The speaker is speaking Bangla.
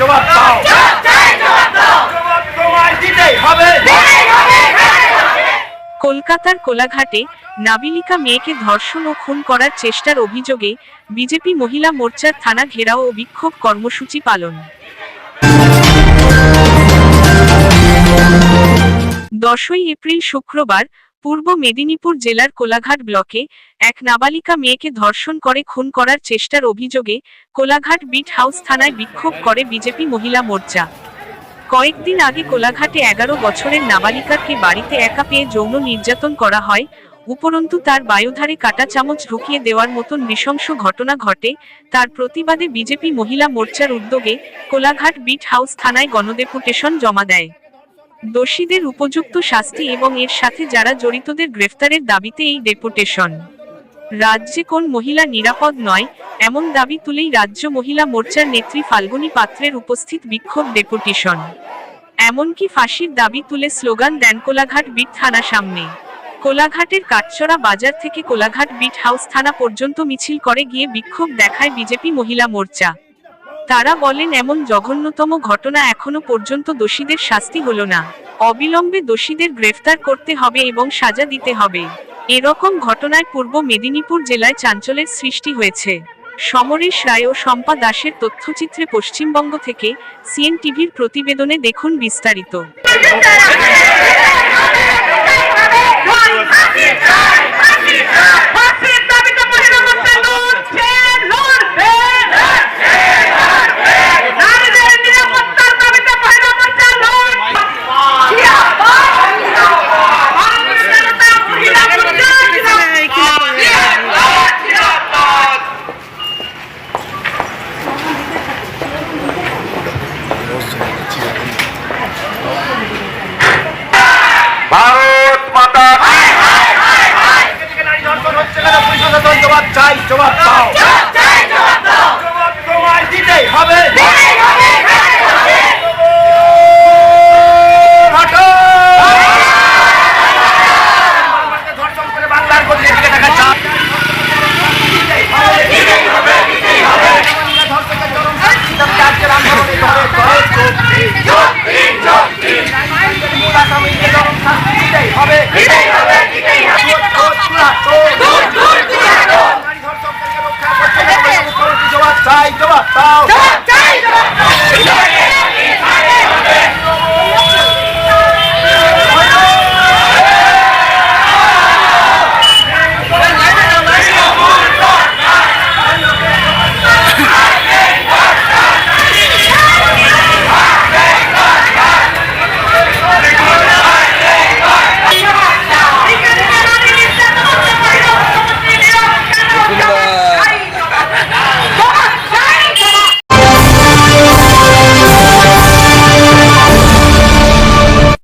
জবাব দাও। কলকাতার কোলাঘাটে নাবিলিকা মেয়েকে ধর্ষণ ও খুন করার চেষ্টার অভিযোগে বিজেপি মহিলা মোর্চার থানা ঘেরাও ও বিক্ষোভ কর্মসূচি পালন। দশই এপ্রিল শুক্রবার পূর্ব মেদিনীপুর জেলার কোলাঘাট ব্লকে এক নাবালিকা মেয়েকে ধর্ষণ করে খুন করার চেষ্টার অভিযোগে কোলাঘাট বিট হাউস থানায় বিক্ষোভ করে বিজেপি মহিলা মোর্চা। কয়েকদিন আগে কোলাঘাটে এগারো বছরের নাবালিকাকে বাড়িতে একা পেয়ে যৌন নির্যাতন করা হয়, উপরন্তু তার বায়ুধারে কাটা চামচ ঢুকিয়ে দেওয়ার মতন নৃশংস ঘটনা ঘটে। তার প্রতিবাদে বিজেপি মহিলা মোর্চার উদ্যোগে কোলাঘাট বিট হাউস থানায় গণডেপুটেশন জমা দেয়। দোষীদের উপযুক্ত শাস্তি এবং এর সাথে যারা জড়িতদের গ্রেফতারের দাবিতে এই ডেপুটেশন। রাজ্যে কোন মহিলা নিরাপদ নয়, এমন দাবি তুলেই রাজ্য মহিলা মোর্চার নেত্রী ফাল্গুনী পাত্রের উপস্থিত বিক্ষোভ ডেপুটেশন। এমনকি ফাঁসির দাবি তুলে স্লোগান দেন কোলাঘাট বিট থানা সামনে। কোলাঘাটের কাটচড়া বাজার থেকে কোলাঘাট বিট হাউস থানা পর্যন্ত মিছিল করে গিয়ে বিক্ষোভ দেখায় বিজেপি মহিলা মোর্চা। তারা বলেন, এমন জঘন্যতম ঘটনা এখনও পর্যন্ত দোষীদের শাস্তি হলো না। অবিলম্বে দোষীদের গ্রেফতার করতে হবে এবং সাজা দিতে হবে। এরকম ঘটনায় পূর্ব মেদিনীপুর জেলায় চাঞ্চল্যের সৃষ্টি হয়েছে। সমরেশ রায় ও শম্পা দাসের তথ্যচিত্রে পশ্চিমবঙ্গ থেকে সিএন টিভির প্রতিবেদনে দেখুন বিস্তারিত ফাঁসির দাবিতে মহিলা মোর্চা লড়ছে, লড়বে। নারীদের নিরাপত্তার দাবিতে মহিলা মোর্চা লড়ছে। মানুষ জনতা মহিলা মোর্চা জিন্দাবাদ। ভারত মাতা এদিকে নারী ধর্ষণ হচ্ছে পুলিশ প্রশাসন জবাব চাই জবাব দাও।